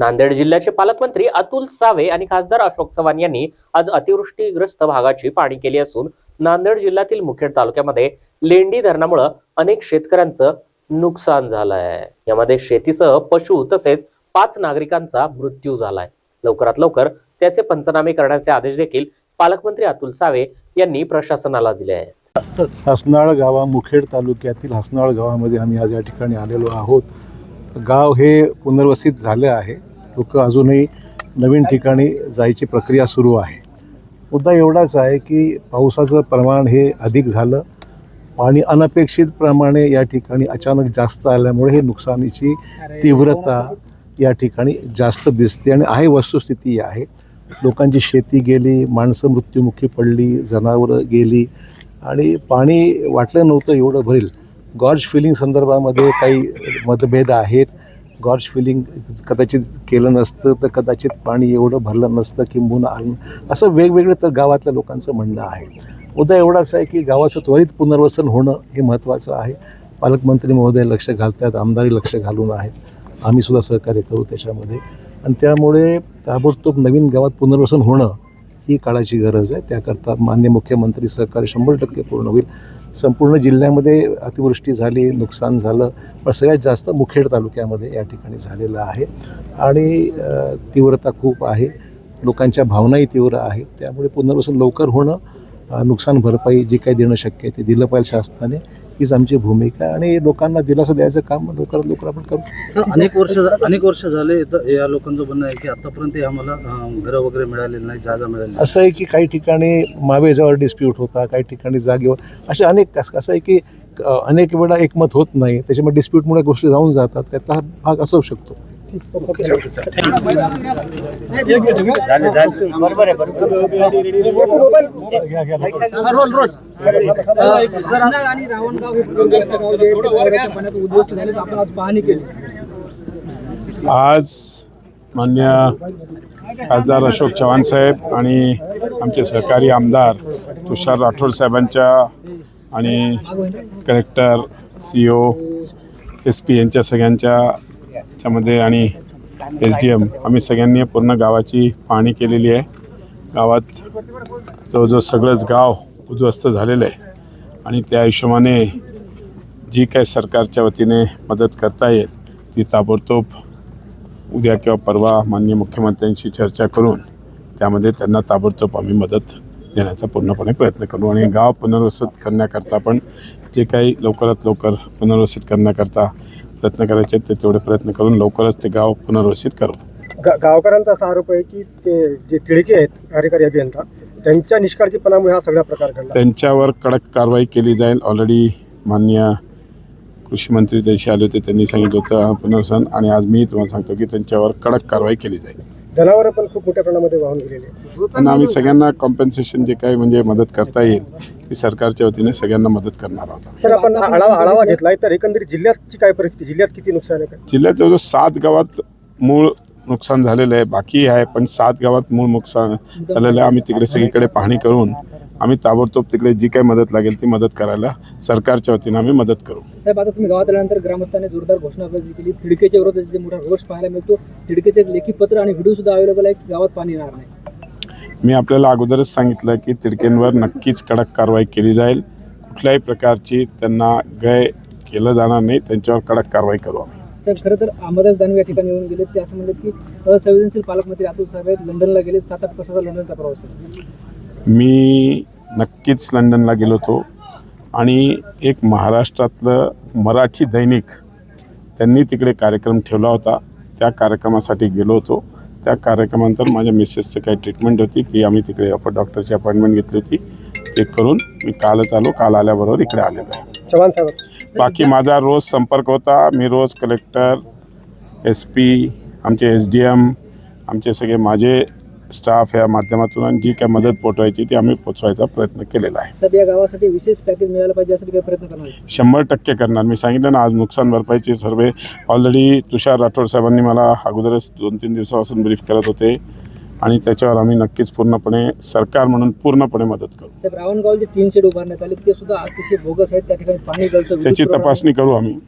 नांदेड जिल्ह्याचे पालकमंत्री अतुल सावे आणि खासदार अशोक चव्हाण यांनी आज अतिवृष्टीग्रस्त भागाची पाहणी केली असून नांदेड जिल्ह्यातील मुखेड तालुक्यामध्ये लेंडी धरणामुळं अनेक शेतकऱ्यांचं नुकसान झालं आहे यामध्ये शेतीसह पशु तसेच पाच नागरिकांचा मृत्यू झालाय. लवकरात लवकर त्याचे पंचनामे करण्याचे आदेश देखील पालकमंत्री अतुल सावे यांनी प्रशासनाला दिले आहेत. हसनाळ गावा मुखेड तालुक्यातील हसनाळ गावामध्ये आम्ही आज या ठिकाणी आलेलो आहोत. गाव हे पुनर्वसित झाले आहे. लोक अजूनही नवीन ठिकाणी जायची प्रक्रिया सुरू आहे. मुद्दा एवढाच आहे की पावसाचं प्रमाण हे अधिक झालं. पाणी अनपेक्षित प्रमाणे या ठिकाणी अचानक जास्त आल्यामुळे हे नुकसानीची तीव्रता या ठिकाणी जास्त दिसते आणि आहे वस्तुस्थिती आहे. लोकांची शेती गेली माणसं मृत्युमुखी पडली जनावरं गेली आणि पाणी वाटलं नव्हतं एवढं भरेल. गॉर्ज फिलिंग संदर्भामध्ये काही मतभेद आहेत. गॉर्ज फिलिंग कदाचित केलं नसतं तर कदाचित पाणी एवढं भरलं नसतं किंबहुना आलं असं वेगवेगळं तर गावातल्या लोकांचं म्हणणं आहे. मुद्दा एवढाच आहे की गावाचं त्वरित पुनर्वसन होणं हे महत्त्वाचं आहे. पालकमंत्री महोदय लक्ष घालतात आमदारी लक्ष घालून आहेत. आम्ही सुद्धा सहकार्य करू त्याच्यामध्ये. आणि त्यामुळे ताबडतोब नवीन गावात पुनर्वसन होणं ही काळाची गरज आहे. त्याकरता मान्य मुख्यमंत्री सहकार्य शंभर टक्के पूर्ण होईल. संपूर्ण जिल्ह्यामध्ये अतिवृष्टी झाली नुकसान झालं पण सगळ्यात जास्त मुखेड तालुक्यामध्ये या ठिकाणी झालेलं आहे. आणि तीव्रता खूप आहे. लोकांच्या भावनाही तीव्र आहेत. त्यामुळे पुनर्वसन लवकर होणं नुकसान भरपाई जे काही देणं शक्य आहे ते दिलं पाहिजे शासनाने. हीच आमची भूमिका आणि लोकांना दिलासा द्यायचं काम लवकरात लवकर आपण करू. अनेक वर्ष अनेक वर्ष झाले इथं या लोकांचं म्हणणं आहे की आतापर्यंत आम्हाला घरं वगैरे मिळालेली नाही जागा मिळाली. असं आहे की काही ठिकाणी मावेजावर डिस्प्यूट होता काही ठिकाणी जागेवर असे अनेक असं असं आहे की अनेक वेळा एकमत होत नाही. त्याच्यामुळे डिस्प्यूटमुळे गोष्टी राहून जातात. हा भाग असू शकतो. आणि रावणगाव हे गाव जे आहे ते पाण्यात उद्ध्वस्त झाले आपण आज पाहणी केली आज मान्य खासदार अशोक चव्हाण साहेब आणि आमचे सहकारी आमदार तुषार राठोड साहेबांच्या आणि collector C O S P यांच्या सगळ्यांच्या त्यामध्ये आणि एस डी एम. आम्ही सगळ्यांनी पूर्ण गावाची पाहणी केलेली आहे. गावात जवळजवळ सगळंच गाव उद्ध्वस्त झालेलं आहे. आणि त्या हिशोबाने जी काय सरकारच्या वतीने मदत करता येईल ती ताबडतोब उद्या किंवा परवा माननीय मुख्यमंत्र्यांशी चर्चा करून त्यामध्ये त्यांना ताबडतोब आम्ही मदत देण्याचा पूर्णपणे प्रयत्न करू. आणि गाव पुनर्वसित करण्याकरता पण जे काही लवकरात लवकर पुनर्वसित करण्याकरता प्रयत्न करायचे आहेत ते तेवढे प्रयत्न करून लवकरच ते गाव पुनर्वसित करू. गा गावकऱ्यांचा असा आरोप आहे की ते जे तिडके आहेत कार्यकारी अभियंता त्यांच्या निष्काळजीपणामुळे हा सगळा प्रकार घडला. त्यांच्यावर कडक कारवाई केली जाईल. ऑलरेडी माननीय कृषी मंत्री त्याशी आले होते त्यांनी सांगितलं होतं पुनर्वसन आणि आज मी तुम्हाला सांगतो की त्यांच्यावर कडक कारवाई केली जाईल. जनावरं पण खूप मोठ्या प्रमाणामध्ये वाहून गेलेली आहेत. त्यांना आम्ही सगळ्यांना कॉम्पेन्सेशन जे काही म्हणजे मदत करता येईल ती सरकारच्या वतीने सगळ्यांना मदत करणार आहोत सर आपण आढावा आढावा घेतलाय तर एकंदरीत जिल्ह्याची काय परिस्थिती? जिल्ह्यात किती नुकसान आहे? जिल्ह्यात जवळजवळ सात गावात मूळ नुकसान झालेलं आहे बाकी आहे पण सात गावात मूळ नुकसान झालेलं आहे. आम्ही तिकडे सगळीकडे पाहणी करून आम्ही ताबडतोब तिकडे जी काही मदत लागेल ती मदत करायला सरकारच्या वतीने आम्ही मदत करू. साहेब आता तुम्ही गावात आल्यानंतर ग्रामस्थांनी जोरदार घोषणाबाजी केली तिडकेच्या विरोधात जे मोठा रोष पाहायला मिळतो तिडकेचे लेखी पत्र आणि व्हिडिओ सुद्धा अवेलेबल आहे की गावात पाणी येणार नाही? मी आपल्याला अगोदरच सांगितलं की तिडकेंवर नक्कीच कडक कारवाई केली जाईल. कुठल्याही प्रकारची त्यांना गय केलं जाणार नाही. त्यांच्यावर कडक कारवाई करू आम्ही. साहेब खरं तर अहमदास दानवे या ठिकाणी येऊन गेले ते असं म्हणले की असंवेदनशील पालकमंत्री अतुल साहेब लंडनला गेले सात आठ तासाचा लंडनचा प्रवास आहे. मी नक्कीच लंडनला गेलो होतो. आणि एक महाराष्ट्रातलं मराठी दैनिक त्यांनी तिकडे कार्यक्रम ठेवला होता. त्या कार्यक्रमासाठी गेलो होतो. त्या कार्यक्रमानंतर माझ्या मिसेसचं काही ट्रीटमेंट होती. ती आम्ही तिकडे अपर डॉक्टरची अपॉइंटमेंट घेतली होती. ते करून मी कालच आलो. काल आल्याबरोबर इकडे आलेलो आहे. चव्हाण साहेब. बाकी माझा रोज संपर्क होता. मी रोज कलेक्टर एस पी आमचे एस डी एम आमचे सगळे माझे स्टाफ या माध्यमातून आणि जी काय मदत पोचवायची ती आम्ही पोचवायचा प्रयत्न केलेला आहे. साहेब या गावासाठी विशेष पॅकेज मिळालं पाहिजे यासाठी काही प्रयत्न करणार? शंभर टक्के करणार. मी सांगितलं ना आज नुकसान भरपाईचे सर्वे ऑलरेडी तुषार राठोड साहेबांनी मला अगोदरच दोन तीन दिवसापासून ब्रीफ करत होते आणि त्याच्यावर आम्ही नक्कीच पूर्णपणे सरकार म्हणून पूर्णपणे मदत करू. साहेब रावणगाव जे तीन शेड उभारण्यात आले ते सुद्धा अतिशय बोगस आहेत. त्या ठिकाणी पाणी गळतं त्याची तपासणी करू आम्ही.